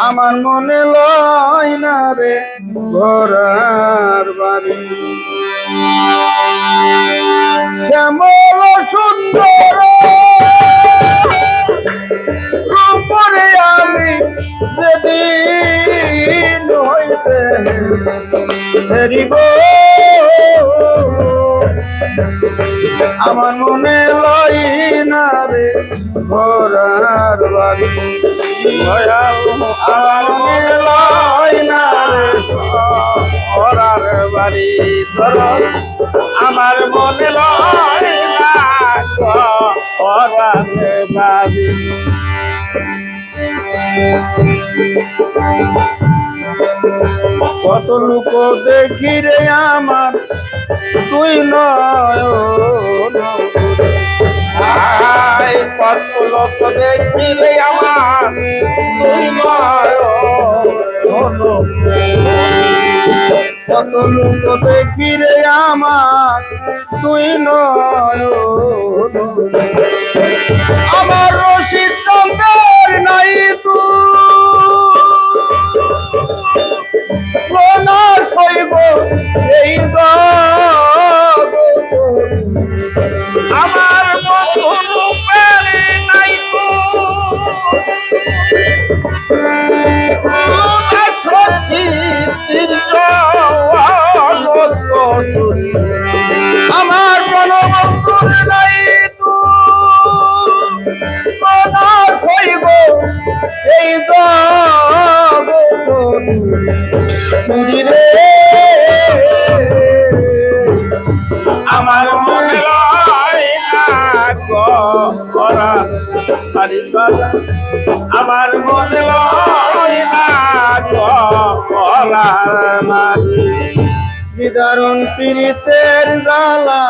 আমার মনে লয় না রে ঘরার বাড়ি। শ্যামল সুন্দর উপরে আমি যদি হইতে হেরি গো আমার মনে লই না রে ঘোরার বাড়ি। আমার মনে লই না রে ঘোরার বাড়ি। তোর আমার মনে লয় না ঘোরার বাড়ি। কত লোক দেখি রে আমার তুই নয় কত লোক দেখি রে আমার তুই নয় কত লোক দেখি রে আমার তুই নয় আমার রশিদ চন্দ্রের নাই সইব এই। আমার বন্ধু রূপের নাই রে আমার মনে আমার মনে বিদারণ পীড়িতের জ্বালা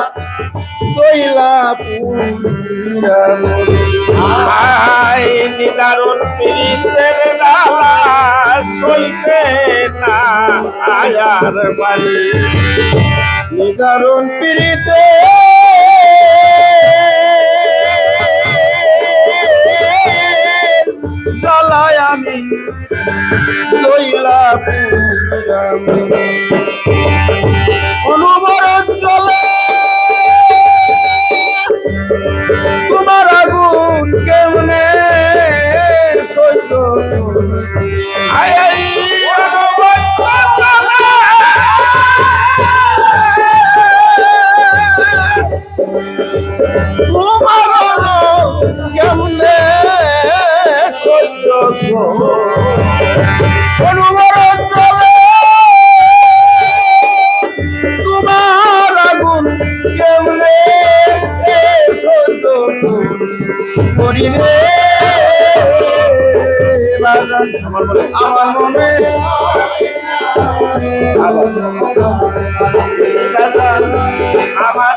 কইলা পুরা নিদারুণ পীড়িতের জ্বালা সইবে না আয়ার বাড়ি নিদারুণ পীড়িতে। জ্বালায় আমি লইলা অনুবরণ চলে তোমার আগুন করিবে আমার মনে আমার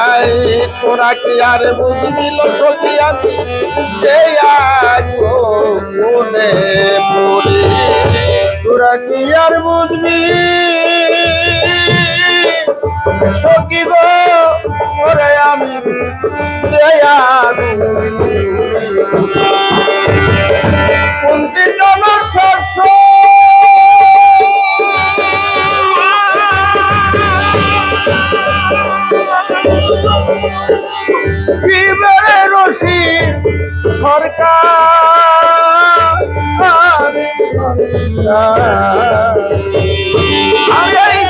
আই তোরা কি আর বুঝবি লক্ষ্মী আমি? মনে তোরা কি আর বুঝবি? সখী আমি বিবেরে রশি সরকার আমি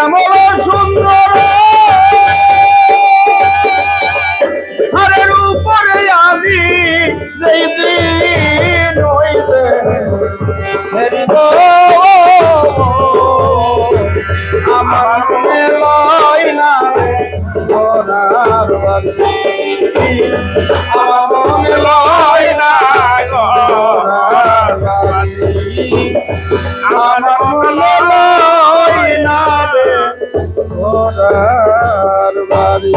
শ্যামল সুন্দর। আরে রূপরে আমি সেই দিন আমার লয় না আমার লয় লয় না রে ঘোড়ার বাড়ি।